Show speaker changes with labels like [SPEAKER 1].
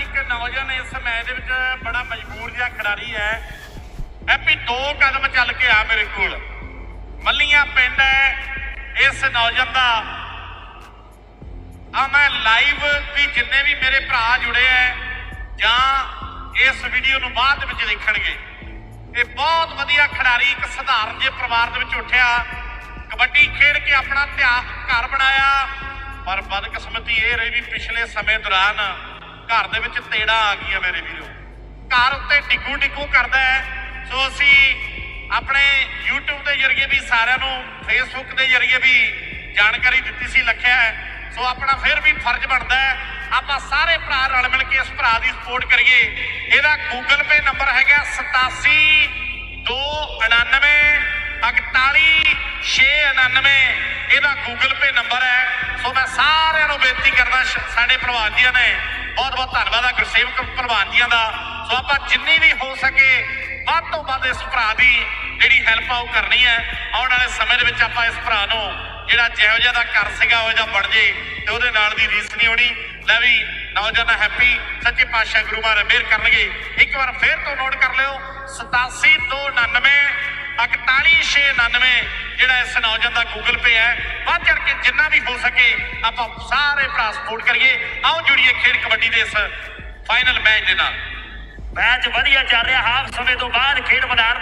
[SPEAKER 1] ਇੱਕ ਨੌਜਵਾਨ ਇਸ ਮੈਚ ਦੇ ਵਿੱਚ ਬੜਾ ਮਜਬੂਰ ਜਿਹਾ ਖਿਡਾਰੀ ਹੈ। ਹੈਪੀ ਦੋ ਕਦਮ ਚੱਲ ਕੇ ਆ ਮੇਰੇ ਕੋਲ। ਮੱਲੀਆਂ ਪਿੰਡ ਹੈ ਇਸ ਨੌਜਵਾਨ ਦਾ। ਆ ਮੈਂ ਲਾਈਵ ਵੀ ਜਿੰਨੇ ਵੀ ਮੇਰੇ ਭਰਾ ਜੁੜੇ ਐ ਜਾਂ ਇਸ ਵੀਡੀਓ ਨੂੰ ਬਾਅਦ ਵਿੱਚ ਦੇਖਣਗੇ। ਇਹ ਬਹੁਤ ਵਧੀਆ ਖਿਡਾਰੀ, ਇੱਕ ਸਧਾਰਨ ਜਿਹੇ ਪਰਿਵਾਰ ਦੇ ਵਿੱਚ ਉੱਠਿਆ। ਕਬੱਡੀ ਖੇਡ ਕੇ ਆਪਣਾ ਧਿਆਨ ਘਰ ਬਣਾਇਆ। ਪਰ ਬਦਕਿਸਮਤੀ ਇਹ ਰਹੀ ਵੀ ਪਿਛਲੇ ਸਮੇਂ ਦੌਰਾਨ ਘਰ ਦੇ ਵਿੱਚ ਤੇੜਾ ਆ ਗਈਆਂ ਮੇਰੇ ਵੀਰੋ। ਘਰ ਉੱਤੇ ਡਿੱਗੂ ਡਿੱਗੂ ਕਰਦਾ ਹੈ। ਸੋ ਅਸੀਂ ਆਪਣੇ YouTube ਦੇ ਜ਼ਰੀਏ ਵੀ ਸਾਰਿਆਂ ਨੂੰ, Facebook ਦੇ ਜ਼ਰੀਏ ਵੀ ਜਾਣਕਾਰੀ ਦਿੱਤੀ ਸੀ, ਲਖਿਆ ਸੋ ਆਪਣਾ ਫਿਰ ਵੀ ਫਰਜ਼ ਬਣਦਾ ਹੈ। ਆਪਾਂ ਸਾਰੇ ਭਰਾ ਰਲ ਮਿਲ ਕੇ ਇਸ ਭਰਾ ਦੀ ਸਪੋਰਟ ਕਰੀਏ। ਇਹਦਾ Google Pay ਨੰਬਰ ਹੈਗਾ 87 299 41699 ਇਹਦਾ ਗੂਗਲ ਪੇ ਨੰਬਰ ਹੈ। ਸੋ ਮੈਂ ਸਾਰਿਆਂ ਨੂੰ ਬੇਨਤੀ ਕਰਦਾ, ਸ਼- ਸਾਡੇ ਪ੍ਰਵਾਨ ਜੀਆਂ ਨੇ ਬਹੁਤ ਬਹੁਤ ਧੰਨਵਾਦ ਆ ਗੁਰਸੇਵਕ ਪ੍ਰਵਾਨ ਜੀਆਂ ਦਾ। ਸੋ ਆਪਾਂ ਜਿੰਨੀ ਵੀ ਹੋ ਸਕੇ ਵੱਧ ਤੋਂ ਵੱਧ ਇਸ ਭਰਾ ਦੀ ਜਿਹੜੀ ਹੈਲਪ ਆ ਉਹ ਕਰਨੀ ਹੈ। ਆਉਣ ਵਾਲੇ ਸਮੇਂ ਦੇ ਵਿੱਚ ਆਪਾਂ ਇਸ ਭਰਾ ਨੂੰ ਜਿਹੜਾ ਜਿਹੋ ਜਿਹਾ ਦਾ ਕਰ ਸੀਗਾ, ਉਹ ਜਿਹਾ ਬਣ ਜੇ ਤੇ ਉਹਦੇ ਨਾਲ ਦੀ ਰੀਸ ਨਹੀਂ ਹੋਣੀ ਲੈ ਵੀ ਨੌਜਵਾਨ ਹੈਪੀ, ਸੱਚੇ ਪਾਤਸ਼ਾਹ ਗੁਰੂ ਮਹਾਰਾਜ ਮਿਹਰ ਕਰਨਗੇ। ਇੱਕ ਵਾਰ ਫੇਰ ਤੋਂ ਨੋਟ ਕਰ ਲਿਓ 87299 41699 ਜਿਹੜਾ ਇਸ ਨੌਜਵਾਨ ਦਾ ਗੂਗਲ ਪੇ ਹੈ, ਵੱਧ ਚੜ ਕੇ ਜਿੰਨਾ ਵੀ ਹੋ ਸਕੇ ਆਪਾਂ ਸਾਰੇ ਭਰਾ ਸਪੋਰਟ ਕਰੀਏ। ਆਓ ਜੁੜੀਏ ਖੇਡ ਕਬੱਡੀ ਦੇ ਇਸ ਫਾਈਨਲ ਮੈਚ ਦੇ ਨਾਲ।
[SPEAKER 2] ਮੈਚ ਵਧੀਆ ਚੱਲ ਰਿਹਾ, ਹਾਫ ਸਮੇਂ ਤੋਂ ਬਾਅਦ ਖੇਡ ਮੈਦਾਨ